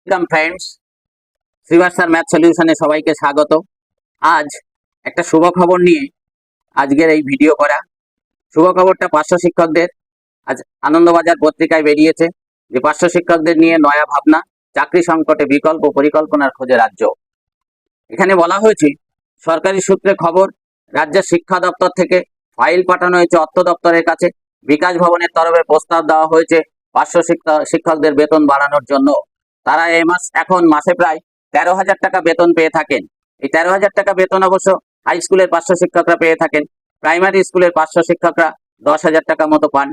Welcome friends শ্রীবাসার math সলিউশনে সবাইকে স্বাগত। আজ একটা শুভ খবর নিয়ে আজকের এই ভিডিও করা। শুভ খবরটা পার্শ্ব শিক্ষকদের। আজ আনন্দবাজার পত্রিকায় বেরিয়েছে যে পার্শ্ব শিক্ষকদের নিয়ে নয়া ভাবনা, চাকরি সংকটে বিকল্প পরিকল্পনার খোঁজে রাজ্য। এখানে বলা হয়েছে, সরকারি সূত্রে খবর, রাজ্যের শিক্ষা দপ্তর থেকে ফাইল পাঠানো হয়েছে অর্থ দপ্তরের কাছে। বিকাশ ভবনের তরফে প্রস্তাব দেওয়া হয়েছে পার্শ্ব শিক্ষা- শিক্ষকদের বেতন বাড়ানোর জন্য। তারা এই মাস এখন মাসে প্রায় তেরো হাজার টাকা বেতন পেয়ে থাকেন। এই তেরো হাজার টাকা বেতন অবশ্য হাই স্কুলের পাঁচশো শিক্ষকরা পেয়ে থাকেন। প্রাইমারি স্কুলের পার্শ্ব শিক্ষকরা দশ হাজার টাকা মতো পান।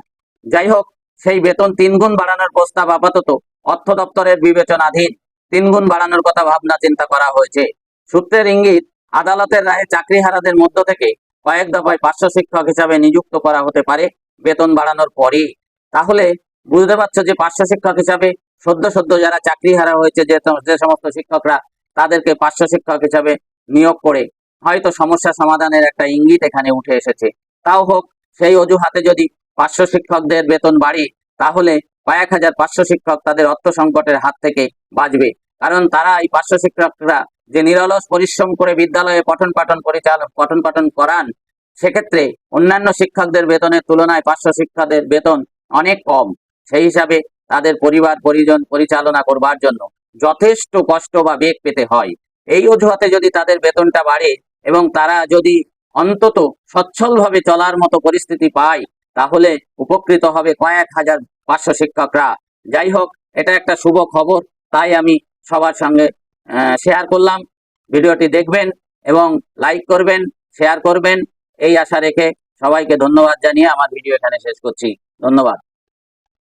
যাই হোক, সেই বেতন তিন গুণ বাড়ানোর প্রস্তাব আপাতত অর্থ দপ্তরের বিবেচনাধীন তিন গুণ বাড়ানোর কথা ভাবনা চিন্তা করা হয়েছে। সূত্রের ইঙ্গিত, আদালতের রায়ে চাকরিহারাদের মধ্য থেকে কয়েক দফায় পার্শ্ব শিক্ষক হিসাবে নিযুক্ত করা হতে পারে বেতন বাড়ানোর পরই। তাহলে বুঝতে পারছ যে পার্শ্ব শিক্ষক হিসাবে সদ্য সদ্য যারা চাকরি হারা হয়েছে, যে সমস্ত শিক্ষকরা তাদেরকে পার্শ্ব শিক্ষক হিসাবে নিয়োগ করে হয়তো সমস্যা সমাধানের একটা ইঙ্গিত এখানে উঠে এসেছে। তাও হোক, সেই অজুহাতে যদি পার্শ্ব শিক্ষকদের বেতন বাড়ে, তাহলে কয়েক হাজার পার্শ্ব শিক্ষক তাদের অর্থ সংকটের হাত থেকে বাঁচবে। কারণ তারা এই পার্শ্ব শিক্ষকরা যে নিরলস পরিশ্রম করে বিদ্যালয়ে পঠন পাঠন পরিচালন পঠন পাঠন করান, সেক্ষেত্রে অন্যান্য শিক্ষকদের বেতনের তুলনায় পার্শ্ব শিক্ষকদের বেতন অনেক কম। সেই হিসাবে তাদের পরিবার, পরিজন পরিচালনা করবার জন্য যথেষ্ট কষ্ট বা বেগ পেতে হয়। এই অজুহাতে যদি তাদের বেতনটা বাড়ে এবং তারা যদি অন্তত সচ্ছলভাবে চলার মতো পরিস্থিতি পায়, তাহলে উপকৃত হবে কয়েক হাজার পাঁচশো শিক্ষকরা। যাই হোক, এটা একটা শুভ খবর, তাই আমি সবার সঙ্গে শেয়ার করলাম। ভিডিওটি দেখবেন এবং লাইক করবেন শেয়ার করবেন। এই আশা রেখে সবাইকে ধন্যবাদ জানিয়ে আমার ভিডিও এখানে শেষ করছি। ধন্যবাদ।